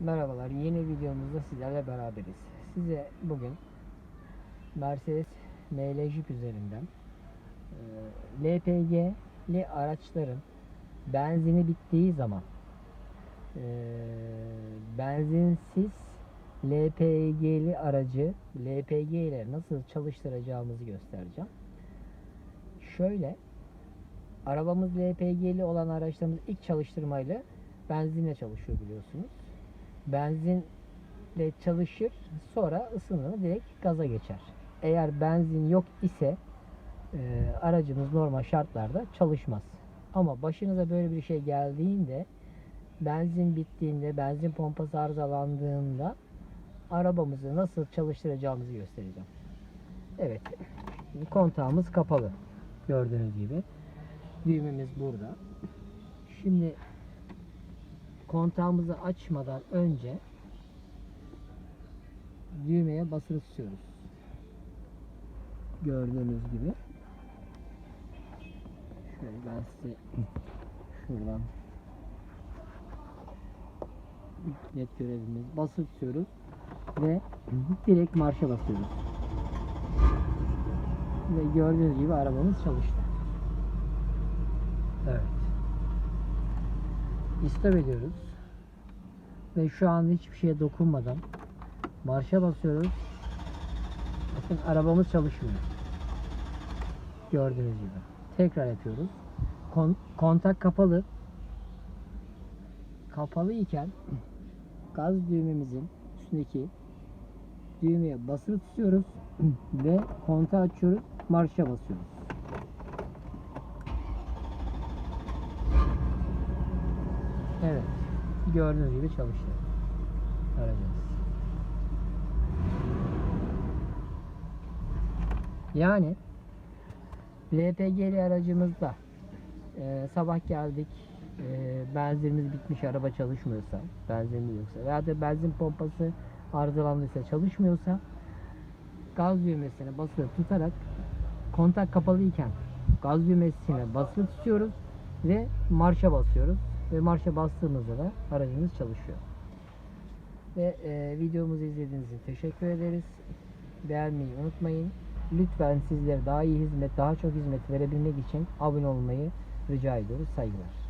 Merhabalar, yeni videomuzda sizlerle beraberiz. Size bugün Mercedes ML üzerinden e, LPG'li araçların benzini bittiği zaman e, benzinsiz LPG'li aracı LPG ile nasıl çalıştıracağımızı göstereceğim. Şöyle arabamız LPG'li olan araçlarımız ilk çalıştırmayla benzinle çalışıyor biliyorsunuz. Benzinle çalışır sonra ısınır direkt gaza geçer. Eğer benzin yok ise e, aracımız normal şartlarda çalışmaz. Ama başınıza böyle bir şey geldiğinde benzin bittiğinde benzin pompası arızalandığında arabamızı nasıl çalıştıracağımızı göstereceğim. Evet. Kontağımız kapalı. Gördüğünüz gibi. Düğmemiz burada. Şimdi kontağımızı açmadan önce düğmeye basılı tutuyoruz. Gördüğünüz gibi. Şöyle ben size şuradan net görebiliriz. Basılı tutuyoruz ve direkt marşa basıyoruz. Ve gördüğünüz gibi arabamız çalıştı. Evet. İstop ediyoruz. Ve şu an hiçbir şeye dokunmadan marşa basıyoruz. Bakın arabamız çalışmıyor. Gördüğünüz gibi. Tekrar yapıyoruz. Kon- kontak kapalı. Kapalı iken gaz düğmemizin üstündeki düğmeye basılı tutuyoruz ve kontağı açıyoruz, marşa basıyoruz. Evet. Gördüğünüz gibi çalıştı. Aracımız. Yani LPG'li aracımızda e, sabah geldik e, benzinimiz bitmiş araba çalışmıyorsa benzinli yoksa veya da benzin pompası arızalandıysa çalışmıyorsa gaz düğmesine basılı tutarak kontak kapalı iken gaz düğmesine basılı tutuyoruz ve marşa basıyoruz ve marşa bastığımızda da aracımız çalışıyor. Ve e, videomuzu izlediğiniz için teşekkür ederiz. Beğenmeyi unutmayın. Lütfen sizlere daha iyi hizmet, daha çok hizmet verebilmek için abone olmayı rica ediyoruz. Saygılar.